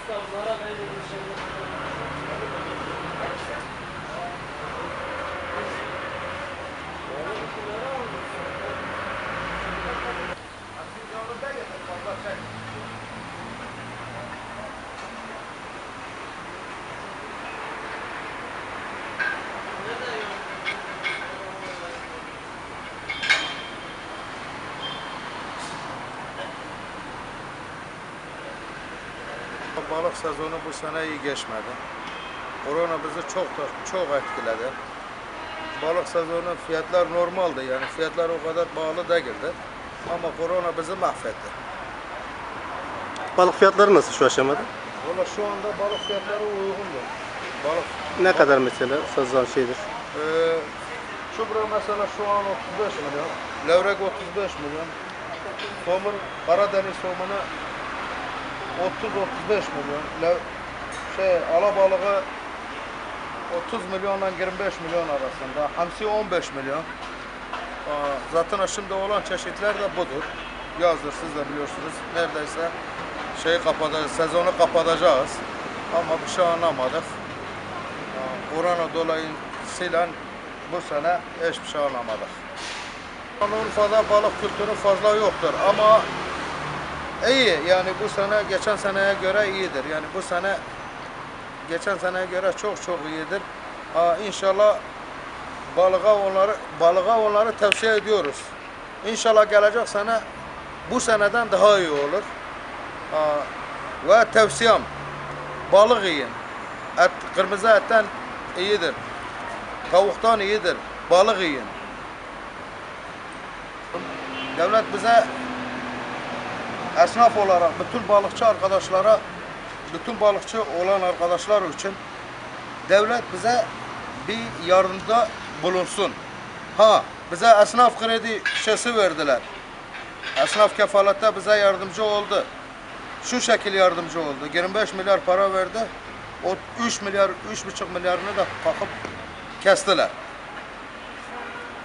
İstanbul'a haber verilmişim. Balık sezonu bu sene iyi geçmedi. Korona bizi çok da çok etkiledi. Balık sezonu fiyatlar normaldi yani fiyatlar o kadar pahalı değildi. Ama korona bizi mahvetti. Balık fiyatları nasıl şu aşamada? Valla şu anda balık fiyatları uygundur. Balık Ne kadar mesela sazan şeydir? Ee, Çubra mesela şu an 35 milyon. Levrek 35 milyon. Somun, Karadeniz somunu 30-35 milyon. Lev, şey, alabalığı 30 milyonla 25 milyon arasında. Hamsi 15 milyon. Aa, zaten şimdi olan çeşitler de budur. Yazdır siz de biliyorsunuz. Neredeyse şeyi kapatacağız, sezonu kapatacağız. Ama bir şey anlamadık. Korona dolayısıyla bu sene hiçbir şey anlamadık. Urfa'da balık kültürü fazla yoktur ama iyi yani bu sene geçen seneye göre iyidir. Yani bu sene geçen seneye göre çok çok iyidir. Aa, inşallah balığa onları balığa onları tavsiye ediyoruz. İnşallah gelecek sene bu seneden daha iyi olur. Aa, ve tavsiyem balık yiyin. Et, kırmızı etten iyidir. Tavuktan iyidir. Balık yiyin. Devlet bize esnaf olarak bütün balıkçı arkadaşlara, bütün balıkçı olan arkadaşlar için devlet bize bir yardımda bulunsun. Ha, bize esnaf kredi şişesi verdiler. Esnaf kefalette bize yardımcı oldu. Şu şekil yardımcı oldu. 25 milyar para verdi. O 3 milyar, 3,5 milyarını da kalkıp kestiler.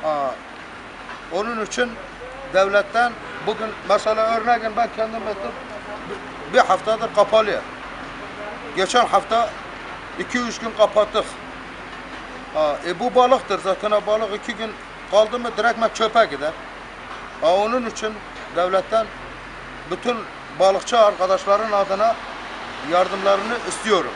Ha, onun için devletten bugün mesela örneğin ben kendim ettim bir haftadır kapalı. Geçen hafta 2-3 gün kapattık. Ha, e bu balıktır zaten balık iki gün kaldı mı direktmen çöpe gider. Ha, onun için devletten bütün balıkçı arkadaşların adına yardımlarını istiyorum.